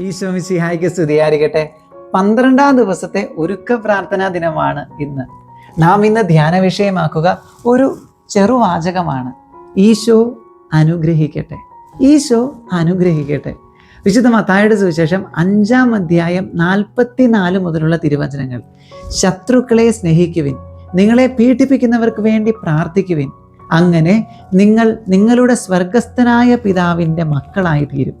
ഈശോ മിശിഹായിക്ക് സ്തുതിയായിരിക്കട്ടെ. പന്ത്രണ്ടാം ദിവസത്തെ ഒരുക്ക പ്രാർത്ഥനാ ദിനമാണ് ഇന്ന്. നാം ഇന്ന് ധ്യാന വിഷയമാക്കുക ഒരു ചെറുവാചകമാണ്. ഈശോ അനുഗ്രഹിക്കട്ടെ. ഈശോ അനുഗ്രഹിക്കട്ടെ. വിശുദ്ധ മത്തായുടെ സുവിശേഷം അഞ്ചാം അധ്യായം നാൽപ്പത്തിനാല് മുതലുള്ള തിരുവചനങ്ങൾ. ശത്രുക്കളെ സ്നേഹിക്കുവിൻ നിങ്ങളെ പീഡിപ്പിക്കുന്നവർക്ക് വേണ്ടി പ്രാർത്ഥിക്കുവിൻ. അങ്ങനെ നിങ്ങൾ നിങ്ങളുടെ സ്വർഗസ്ഥനായ പിതാവിന്റെ മക്കളായി തീരും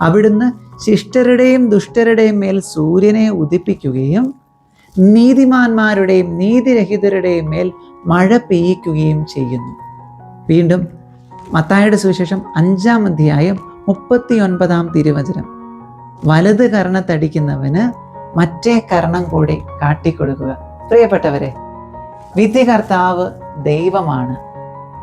അവിടുന്ന് ശിഷ്ടരുടെയും ദുഷ്ടരുടെയും മേൽ സൂര്യനെ ഉദിപ്പിക്കുകയും നീതിമാന്മാരുടെയും നീതിരഹിതരുടെയും മേൽ മഴ പെയ്യിക്കുകയും ചെയ്യുന്നു. വീണ്ടും മത്തായുടെ സുവിശേഷം അഞ്ചാം അധ്യായം മുപ്പത്തി ഒൻപതാം തിരുവചനം. വലത് കർണത്തടിക്കുന്നവന് മറ്റേ കർണം കൂടി കാട്ടിക്കൊടുക്കുക. പ്രിയപ്പെട്ടവരെ വിധികർത്താവ് ദൈവമാണ്.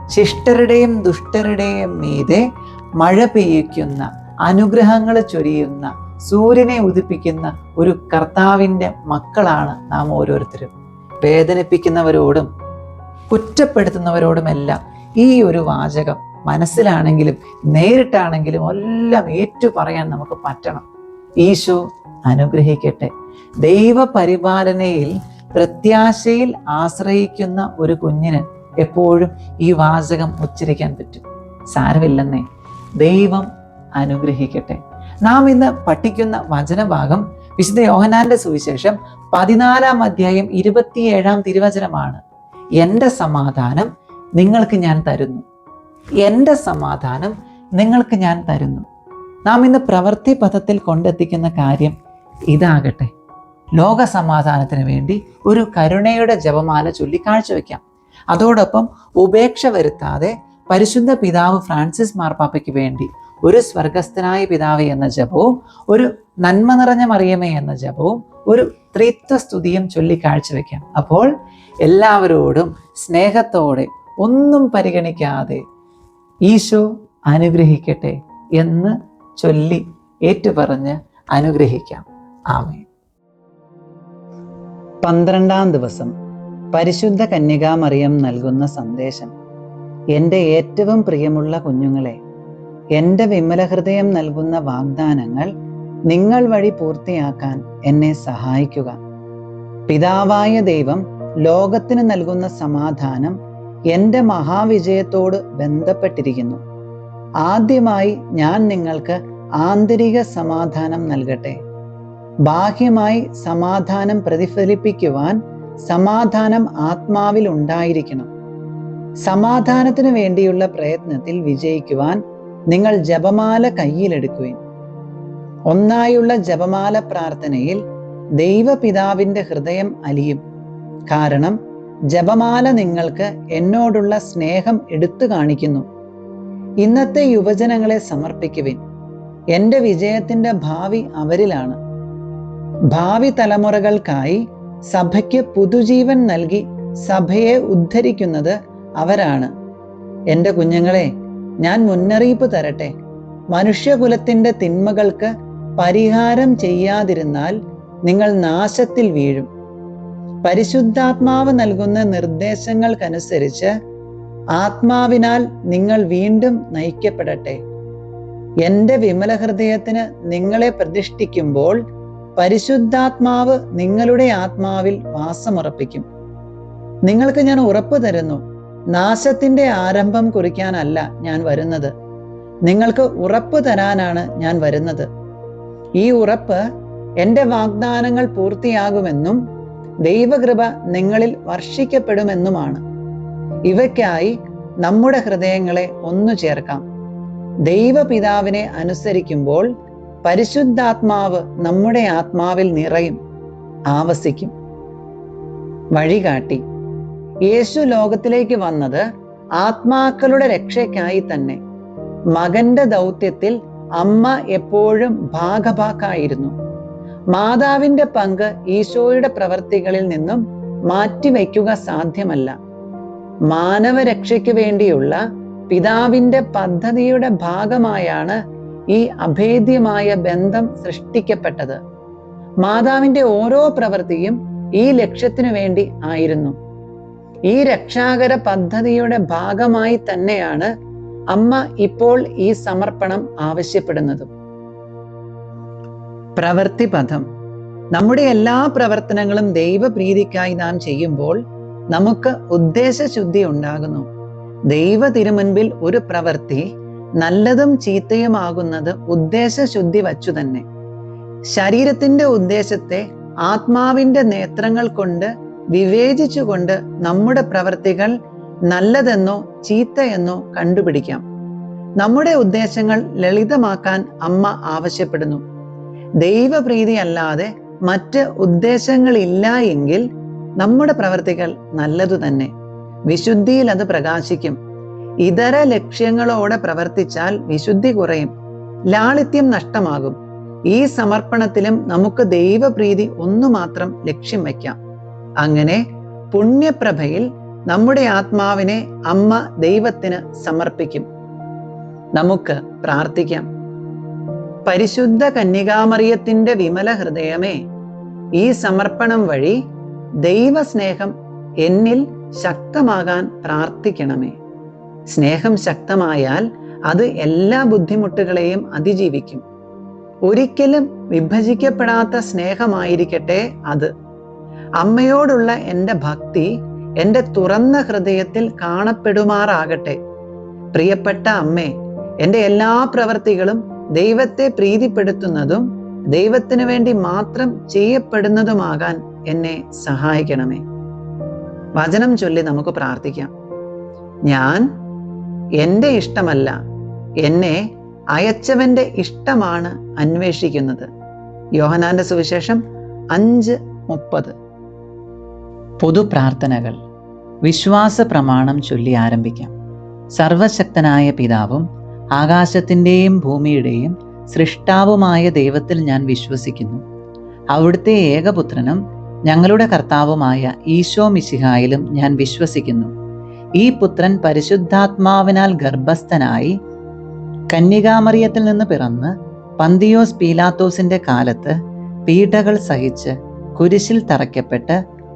ശിഷ്ടരുടെയും ദുഷ്ടരുടെയും മീതെ മഴ പെയ്യിക്കുന്ന അനുഗ്രഹങ്ങൾ ചൊരിയുന്ന സൂര്യനെ ഉദിപ്പിക്കുന്ന ഒരു കർത്താവിന്റെ മക്കളാണ് നാം ഓരോരുത്തരും. വേദനിപ്പിക്കുന്നവരോടും കുറ്റപ്പെടുത്തുന്നവരോടുമെല്ലാം ഈ ഒരു വാചകം മനസ്സിലാണെങ്കിലും നേരിട്ടാണെങ്കിലും എല്ലാം ഏറ്റു പറയാൻ നമുക്ക് പറ്റണം. ഈശോ അനുഗ്രഹിക്കട്ടെ. ദൈവപരിപാലനയിൽ പ്രത്യാശയിൽ ആശ്രയിക്കുന്ന ഒരു കുഞ്ഞിന് എപ്പോഴും ഈ വാചകം ഉച്ചരിക്കാൻ പറ്റും. സാരമില്ലെന്നേ. ദൈവം അനുഗ്രഹിക്കട്ടെ. നാം ഇന്ന് പഠിക്കുന്ന വചനഭാഗം വിശുദ്ധ യോഹനാന്റെ സുവിശേഷം പതിനാലാം അധ്യായം ഇരുപത്തിയേഴാം തിരുവചനമാണ്. എന്റെ സമാധാനം നിങ്ങൾക്ക് ഞാൻ തരുന്നു. എന്റെ സമാധാനം നിങ്ങൾക്ക് ഞാൻ തരുന്നു. നാം ഇന്ന് പ്രവൃത്തി പഥത്തിൽ കൊണ്ടെത്തിക്കുന്ന കാര്യം ഇതാകട്ടെ. ലോക സമാധാനത്തിന് വേണ്ടി ഒരു കരുണയുടെ ജപമാല ചൊല്ലി കാഴ്ചവെക്കാം. അതോടൊപ്പം ഉപേക്ഷ വരുത്താതെ പരിശുദ്ധ പിതാവ് ഫ്രാൻസിസ് മാർപ്പാപ്പയ്ക്ക് വേണ്ടി ഒരു സ്വർഗസ്ഥനായ പിതാവ് എന്ന ജപവും ഒരു നന്മ നിറഞ്ഞ മറിയമേ എന്ന ജപവും ഒരു ത്രിത്വ സ്തുതിയും ചൊല്ലി കാഴ്ചവെക്കാം. അപ്പോൾ എല്ലാവരോടും സ്നേഹത്തോടെ ഒന്നും പരിഗണിക്കാതെ ഈശോ അനുഗ്രഹിക്കട്ടെ എന്ന് ചൊല്ലി ഏറ്റുപറഞ്ഞ് അനുഗ്രഹിക്കാം. ആമേ പന്ത്രണ്ടാം ദിവസം പരിശുദ്ധ കന്യകാമറിയം നൽകുന്ന സന്ദേശം. എന്റെ ഏറ്റവും പ്രിയമുള്ള കുഞ്ഞുങ്ങളെ എന്റെ വിമല ഹൃദയം നൽകുന്ന വാഗ്ദാനങ്ങൾ നിങ്ങൾ വഴി പൂർത്തിയാക്കാൻ എന്നെ സഹായിക്കുക. പിതാവായ ദൈവം ലോകത്തിന് നൽകുന്ന സമാധാനം എന്റെ മഹാവിജയത്തോട് ബന്ധപ്പെട്ടിരിക്കുന്നു. ആദ്യമായി ഞാൻ നിങ്ങൾക്ക് ആന്തരിക സമാധാനം നൽകട്ടെ. ബാഹ്യമായി സമാധാനം പ്രതിഫലിപ്പിക്കുവാൻ സമാധാനം ആത്മാവിൽ ഉണ്ടായിരിക്കണം. സമാധാനത്തിന് വേണ്ടിയുള്ള പ്രയത്നത്തിൽ വിജയിക്കുവാൻ നിങ്ങൾ ജപമാല കയ്യിലെടുക്കുവിൻ. ഒന്നായുള്ള ജപമാല പ്രാർത്ഥനയിൽ ദൈവപിതാവിന്റെ ഹൃദയം അലിയും. കാരണം ജപമാല നിങ്ങൾക്ക് എന്നോടുള്ള സ്നേഹം എടുത്തു കാണിക്കുന്നു. ഇന്നത്തെ യുവജനങ്ങളെ സമർപ്പിക്കുവിൻ. എന്റെ വിജയത്തിന്റെ ഭാവി അവരിലാണ്. ഭാവി തലമുറകൾക്കായി സഭയ്ക്ക് പുതുജീവൻ നൽകി സഭയെ ഉദ്ധരിക്കുന്നത് അവരാണ്. എന്റെ കുഞ്ഞുങ്ങളെ ഞാൻ മുന്നറിയിപ്പ് തരട്ടെ. മനുഷ്യകുലത്തിന്റെ തിന്മകൾക്ക് പരിഹാരം ചെയ്യാതിരുന്നാൽ നിങ്ങൾ നാശത്തിൽ വീഴും. പരിശുദ്ധാത്മാവ് നൽകുന്ന നിർദ്ദേശങ്ങൾക്കനുസരിച്ച് ആത്മാവിനാൽ നിങ്ങൾ വീണ്ടും നയിക്കപ്പെടട്ടെ. എന്റെ വിമല ഹൃദയത്തിന് നിങ്ങളെ പ്രതിഷ്ഠിക്കുമ്പോൾ പരിശുദ്ധാത്മാവ് നിങ്ങളുടെ ആത്മാവിൽ വാസമുറപ്പിക്കും. നിങ്ങൾക്ക് ഞാൻ ഉറപ്പു തരുന്നു. നാശത്തിന്റെ ആരംഭം കുറിക്കാനല്ല ഞാൻ വരുന്നത്. നിങ്ങൾക്ക് ഉറപ്പ് തരാനാണ് ഞാൻ വരുന്നത്. ഈ ഉറപ്പ് എന്റെ വാഗ്ദാനങ്ങൾ പൂർത്തിയാകുമെന്നും ദൈവകൃപ നിങ്ങളിൽ വർഷിക്കപ്പെടുമെന്നുമാണ്. ഇവയ്ക്കായി നമ്മുടെ ഹൃദയങ്ങളെ ഒന്നു ചേർക്കാം. ദൈവപിതാവിനെ അനുസരിക്കുമ്പോൾ പരിശുദ്ധാത്മാവ് നമ്മുടെ ആത്മാവിൽ നിറയും ആവസിക്കും. വഴികാട്ടി. യേശു ലോകത്തിലേക്ക് വന്നത് ആത്മാക്കളുടെ രക്ഷയ്ക്കായി തന്നെ. മകന്റെ ദൗത്യത്തിൽ അമ്മ എപ്പോഴും ഭാഗഭാക്കായിരുന്നു. മാതാവിന്റെ പങ്ക് ഈശോയുടെ പ്രവർത്തികളിൽ നിന്നും മാറ്റിവെക്കുക സാധ്യമല്ല. മാനവരക്ഷയ്ക്ക് വേണ്ടിയുള്ള പിതാവിന്റെ പദ്ധതിയുടെ ഭാഗമായാണ് ഈ അഭേദ്യമായ ബന്ധം സൃഷ്ടിക്കപ്പെട്ടത്. മാതാവിന്റെ ഓരോ പ്രവൃത്തിയും ഈ ലക്ഷ്യത്തിനു വേണ്ടി ആയിരുന്നു. ഈ രക്ഷാകര പദ്ധതിയുടെ ഭാഗമായി തന്നെയാണ് അമ്മ ഇപ്പോൾ ഈ സമർപ്പണം ആവശ്യപ്പെടുന്നതും. പ്രവൃത്തിപഥം നമ്മുടെ എല്ലാ പ്രവർത്തനങ്ങളും ദൈവപ്രീതിക്കായി നാം ചെയ്യുമ്പോൾ നമുക്ക് ഉദ്ദേശശുദ്ധി ഉണ്ടാകുന്നു. ദൈവ തിരുമുൻപിൽ ഒരു പ്രവൃത്തി നല്ലതും ചീത്തയുമാകുന്നത് ഉദ്ദേശശുദ്ധി വച്ചു തന്നെ. ശരീരത്തിന്റെ ഉദ്ദേശത്തെ ആത്മാവിന്റെ നേത്രങ്ങൾ കൊണ്ട് വിവേചിച്ചുകൊണ്ട് നമ്മുടെ പ്രവൃത്തികൾ നല്ലതെന്നോ ചീത്തയെന്നോ കണ്ടുപിടിക്കാം. നമ്മുടെ ഉദ്ദേശങ്ങൾ ലളിതമാക്കാൻ അമ്മ ആവശ്യപ്പെടുന്നു. ദൈവപ്രീതി അല്ലാതെ മറ്റ് ഉദ്ദേശങ്ങളില്ല എങ്കിൽ നമ്മുടെ പ്രവർത്തികൾ നല്ലതു തന്നെ. വിശുദ്ധിയിൽ അത് പ്രകാശിക്കും. ഇതര ലക്ഷ്യങ്ങളോടെ പ്രവർത്തിച്ചാൽ വിശുദ്ധി കുറയും. ലാളിത്യം നഷ്ടമാകും. ഈ സമർപ്പണത്തിലും നമുക്ക് ദൈവപ്രീതി ഒന്നു മാത്രം ലക്ഷ്യം വയ്ക്കാം. അങ്ങനെ പുണ്യപ്രഭയിൽ നമ്മുടെ ആത്മാവിനെ അമ്മ ദൈവത്തിന് സമർപ്പിക്കും. നമുക്ക് പ്രാർത്ഥിക്കാം. പരിശുദ്ധ കന്യകാമറിയത്തിന്റെ വിമല ഹൃദയമേ ഈ സമർപ്പണം വഴി ദൈവസ്നേഹം എന്നിൽ ശക്തമാകാൻ പ്രാർത്ഥിക്കണമേ. സ്നേഹം ശക്തമായാൽ അത് എല്ലാ ബുദ്ധിമുട്ടുകളെയും അതിജീവിക്കും. ഒരിക്കലും വിഭജിക്കപ്പെടാത്ത സ്നേഹമായിരിക്കട്ടെ അത്. അമ്മയോടുള്ള എന്റെ ഭക്തി എന്റെ തുറന്ന ഹൃദയത്തിൽ കാണപ്പെടുമാറാകട്ടെ. പ്രിയപ്പെട്ട അമ്മേ എന്റെ എല്ലാ പ്രവർത്തികളും ദൈവത്തെ പ്രീതിപ്പെടുത്തുന്നതും ദൈവത്തിനു വേണ്ടി മാത്രം ചെയ്യപ്പെടുന്നതുമാകാൻ എന്നെ സഹായിക്കണമേ. വചനം ചൊല്ലി നമുക്ക് പ്രാർത്ഥിക്കാം. ഞാൻ എന്റെ ഇഷ്ടമല്ല എന്നെ അയച്ചവന്റെ ഇഷ്ടമാണ് അന്വേഷിക്കുന്നത്. യോഹനാന്റെ സുവിശേഷം അഞ്ച് മുപ്പത്. പൊതുപ്രാർത്ഥനകൾ വിശ്വാസ പ്രമാണം ചൊല്ലി ആരംഭിക്കാം. സർവശക്തനായ പിതാവും ആകാശത്തിന്റെയും ഭൂമിയുടെയും സൃഷ്ടാവുമായ ദൈവത്തിൽ ഞാൻ വിശ്വസിക്കുന്നു. അവിടുത്തെ ഏകപുത്രനും ഞങ്ങളുടെ കർത്താവുമായ ഈശോ മിശിഹായിലും ഞാൻ വിശ്വസിക്കുന്നു. ഈ പുത്രൻ പരിശുദ്ധാത്മാവിനാൽ ഗർഭസ്ഥനായി കന്യകാമറിയത്തിൽ നിന്ന് പിറന്ന് പന്തിയോസ് പീലാത്തോസിന്റെ കാലത്ത് പീഡകൾ സഹിച്ച് കുരിശിൽ തറയ്ക്കപ്പെട്ട്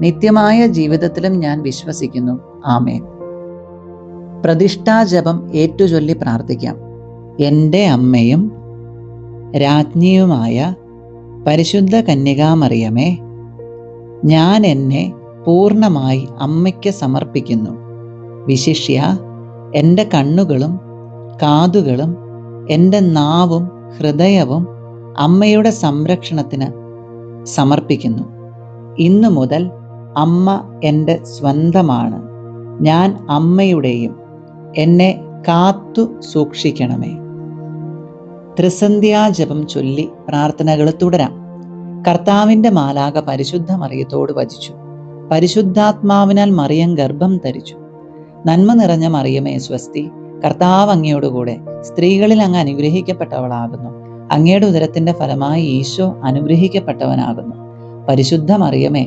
നിത്യമായ ജീവിതത്തിലും ഞാൻ വിശ്വസിക്കുന്നു. ആമേൻ. പ്രതിഷ്ഠാജപം ഏറ്റുചൊല്ലി പ്രാർത്ഥിക്കാം. എന്റെ അമ്മയും രാജ്ഞിയുമായ പരിശുദ്ധ കന്യകാമറിയമേ ഞാൻ എന്നെ പൂർണമായി അമ്മയ്ക്ക് സമർപ്പിക്കുന്നു. വിശിഷ്യ എന്റെ കണ്ണുകളും കാതുകളും എന്റെ നാവും ഹൃദയവും അമ്മയുടെ സംരക്ഷണത്തിന് സമർപ്പിക്കുന്നു. ഇന്നു മുതൽ അമ്മ എന്റെ സ്വന്തമാണ്. ഞാൻ അമ്മയുടെയും എന്നെ കാത്തു സൂക്ഷിക്കണമേ. ത്രിസന്ധ്യാജപം ചൊല്ലി പ്രാർത്ഥനകൾ തുടരാം. കർത്താവിന്റെ മാലാക പരിശുദ്ധ മറിയത്തോട് വചിച്ചു. പരിശുദ്ധാത്മാവിനാൽ മറിയം ഗർഭം ധരിച്ചു. നന്മ നിറഞ്ഞ മറിയമേ സ്വസ്തി കർത്താവ് അങ്ങയോടുകൂടെ സ്ത്രീകളിൽ അങ്ങ് അനുഗ്രഹിക്കപ്പെട്ടവളാകുന്നു. അങ്ങയുടെ ഉദരത്തിന്റെ ഫലമായി ഈശോ അനുഗ്രഹിക്കപ്പെട്ടവനാകുന്നു. പരിശുദ്ധ മറിയമേ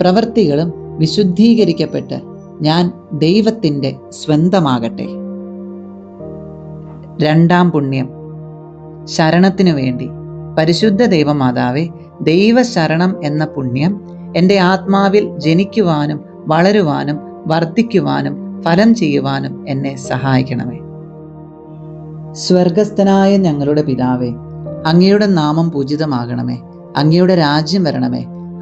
പ്രവൃത്തികളും വിശുദ്ധീകരിക്കപ്പെട്ട് ഞാൻ ദൈവത്തിന്റെ സ്വന്തമാകട്ടെ. രണ്ടാം പുണ്യം. ശരണത്തിനു വേണ്ടി. പരിശുദ്ധ ദൈവമാതാവെ ദൈവശരണം എന്ന പുണ്യം എന്റെ ആത്മാവിൽ ജനിക്കുവാനും വളരുവാനും വർദ്ധിക്കുവാനും ഫലം ചെയ്യുവാനും എന്നെ സഹായിക്കണമേ. സ്വർഗസ്ഥനായ ഞങ്ങളുടെ പിതാവേ അങ്ങയുടെ നാമം പൂജിതമാകണമേ. അങ്ങയുടെ രാജ്യം വരണമേ.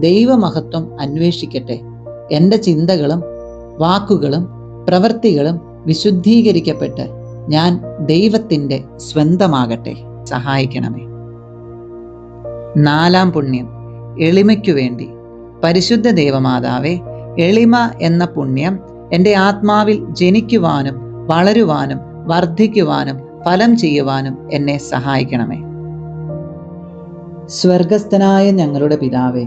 ദൈവമഹത്വം അന്വേഷിക്കട്ടെ. എന്റെ ചിന്തകളും വാക്കുകളും പ്രവൃത്തികളും വിശുദ്ധീകരിക്കപ്പെട്ട് ഞാൻ ദൈവത്തിന്റെ സ്വന്തമാകട്ടെ. സഹായിക്കണമേ. നാലാം പുണ്യം. എളിമയ്ക്കു വേണ്ടി. പരിശുദ്ധ ദേവമാതാവെ എളിമ എന്ന പുണ്യം എന്റെ ആത്മാവിൽ ജനിക്കുവാനും വളരുവാനും വർദ്ധിക്കുവാനും ഫലം ചെയ്യുവാനും എന്നെ സഹായിക്കണമേ. സ്വർഗസ്ഥനായ ഞങ്ങളുടെ പിതാവേ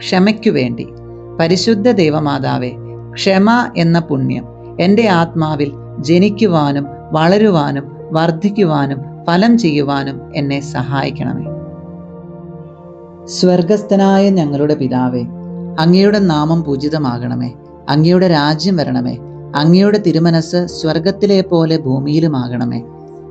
ക്ഷമയ്ക്കു വേണ്ടി പരിശുദ്ധ ദൈവമാതാവെ ക്ഷമ എന്ന പുണ്യം എന്റെ ആത്മാവിൽ ജനിക്കുവാനും വളരുവാനും വർദ്ധിക്കുവാനും ഫലം ചെയ്യുവാനും എന്നെ സഹായിക്കണമേ. സ്വർഗസ്ഥനായ ഞങ്ങളുടെ പിതാവേ അങ്ങയുടെ നാമം പൂജിതമാകണമേ. അങ്ങയുടെ രാജ്യം വരണമേ. അങ്ങയുടെ തിരുമനസ് സ്വർഗത്തിലെ പോലെ ഭൂമിയിലുമാകണമേ.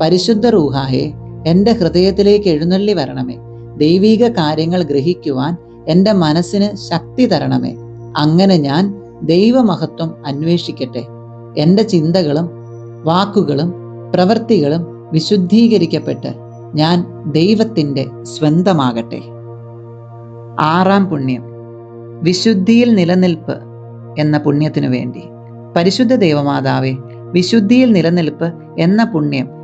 പരിശുദ്ധ റൂഹായെ എന്റെ ഹൃദയത്തിലേക്ക് എഴുന്നള്ളി വരണമേ. ദൈവീക കാര്യങ്ങൾ ഗ്രഹിക്കുവാൻ എന്റെ മനസ്സിന് ശക്തി തരണമേ. അങ്ങനെ ഞാൻ ദൈവമഹത്വം അന്വേഷിക്കട്ടെ. എന്റെ ചിന്തകളും വാക്കുകളും പ്രവൃത്തികളും വിശുദ്ധീകരിക്കപ്പെട്ട് ഞാൻ ദൈവത്തിന്റെ സ്വന്തമാകട്ടെ. ആറാം പുണ്യം. വിശുദ്ധിയിൽ നിലനിൽപ്പ് എന്ന പുണ്യത്തിനു വേണ്ടി. പരിശുദ്ധ ദൈവമാതാവെ വിശുദ്ധിയിൽ നിലനിൽപ്പ് എന്ന പുണ്യം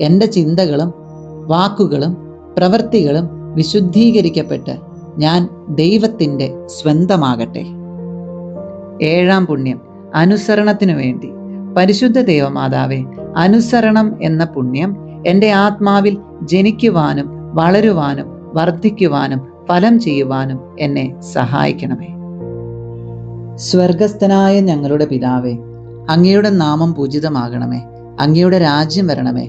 എന്റെ ചിന്തകളും വാക്കുകളും പ്രവൃത്തികളും വിശുദ്ധീകരിക്കപ്പെട്ട് ഞാൻ ദൈവത്തിന്റെ സ്വന്തമാകട്ടെ. ഏഴാം പുണ്യം അനുസരണത്തിനു വേണ്ടി. പരിശുദ്ധ ദേവമാതാവെ അനുസരണം എന്ന പുണ്യം എന്റെ ആത്മാവിൽ ജനിക്കുവാനും വളരുവാനും വർദ്ധിക്കുവാനും ഫലം ചെയ്യുവാനും എന്നെ സഹായിക്കണമേ. സ്വർഗസ്ഥനായ ഞങ്ങളുടെ പിതാവേ അങ്ങയുടെ നാമം പൂജിതമാകണമേ. അങ്ങയുടെ രാജ്യം വരണമേ.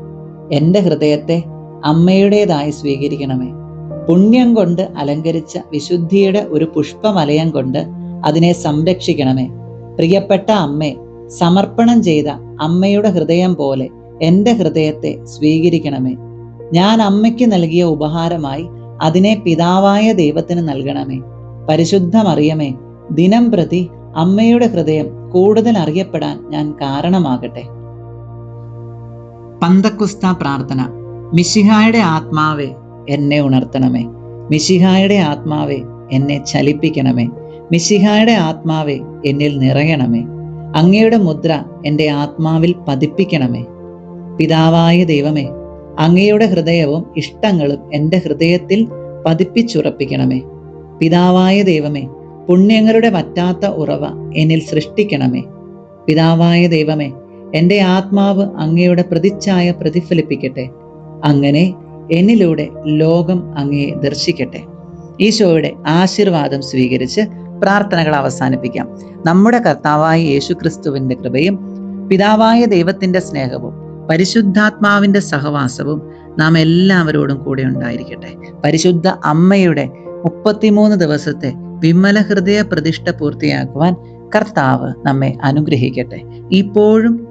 എന്റെ ഹൃദയത്തെ അമ്മയുടേതായി സ്വീകരിക്കണമേ. പുണ്യം കൊണ്ട് അലങ്കരിച്ച വിശുദ്ധിയുടെ ഒരു പുഷ്പമലയം കൊണ്ട് അതിനെ സംരക്ഷിക്കണമേ. പ്രിയപ്പെട്ട അമ്മേ സമർപ്പണം ചെയ്ത അമ്മയുടെ ഹൃദയം പോലെ എന്റെ ഹൃദയത്തെ സ്വീകരിക്കണമേ. ഞാൻ അമ്മയ്ക്ക് നൽകിയ ഉപഹാരമായി അതിനെ പിതാവായ ദൈവത്തിന് നൽകണമേ. പരിശുദ്ധ മറിയമേ ദിനം പ്രതി അമ്മയുടെ ഹൃദയം കൂടുതൽ അറിയപ്പെടാൻ ഞാൻ കാരണമാകട്ടെ. പന്തക്കുസ്ത പ്രാർത്ഥന. മിശിഹായുടെ ആത്മാവെ എന്നെ ഉണർത്തണമേ. മിശിഹായുടെ ആത്മാവെ എന്നെ ചലിപ്പിക്കണമേ. മിശിഹായുടെ ആത്മാവെ എന്നിൽ നിറയണമേ. അങ്ങയുടെ മുദ്ര എന്റെ ആത്മാവിൽ പതിപ്പിക്കണമേ. പിതാവായ ദൈവമേ അങ്ങയുടെ ഹൃദയവും ഇഷ്ടങ്ങളും എന്റെ ഹൃദയത്തിൽ പതിപ്പിച്ചുറപ്പിക്കണമേ. പിതാവായ ദൈവമേ പുണ്യങ്ങളുടെ വറ്റാത്ത ഉറവ എന്നിൽ സൃഷ്ടിക്കണമേ. പിതാവായ ദൈവമേ എന്റെ ആത്മാവ് അങ്ങയുടെ പ്രതിച്ഛായ പ്രതിഫലിപ്പിക്കട്ടെ. അങ്ങനെ എന്നിലൂടെ ലോകം അങ്ങയെ ദർശിക്കട്ടെ. ഈശോയുടെ ആശീർവാദം സ്വീകരിച്ച് പ്രാർത്ഥനകൾ അവസാനിപ്പിക്കാം. നമ്മുടെ കർത്താവായ യേശു ക്രിസ്തുവിന്റെ കൃപയും പിതാവായ ദൈവത്തിന്റെ സ്നേഹവും പരിശുദ്ധാത്മാവിന്റെ സഹവാസവും നാം എല്ലാവരോടും കൂടെ ഉണ്ടായിരിക്കട്ടെ. പരിശുദ്ധ അമ്മയുടെ മുപ്പത്തിമൂന്ന് ദിവസത്തെ വിമല ഹൃദയ പ്രതിഷ്ഠ പൂർത്തിയാക്കുവാൻ കർത്താവ് നമ്മെ അനുഗ്രഹിക്കട്ടെ. ഇപ്പോഴും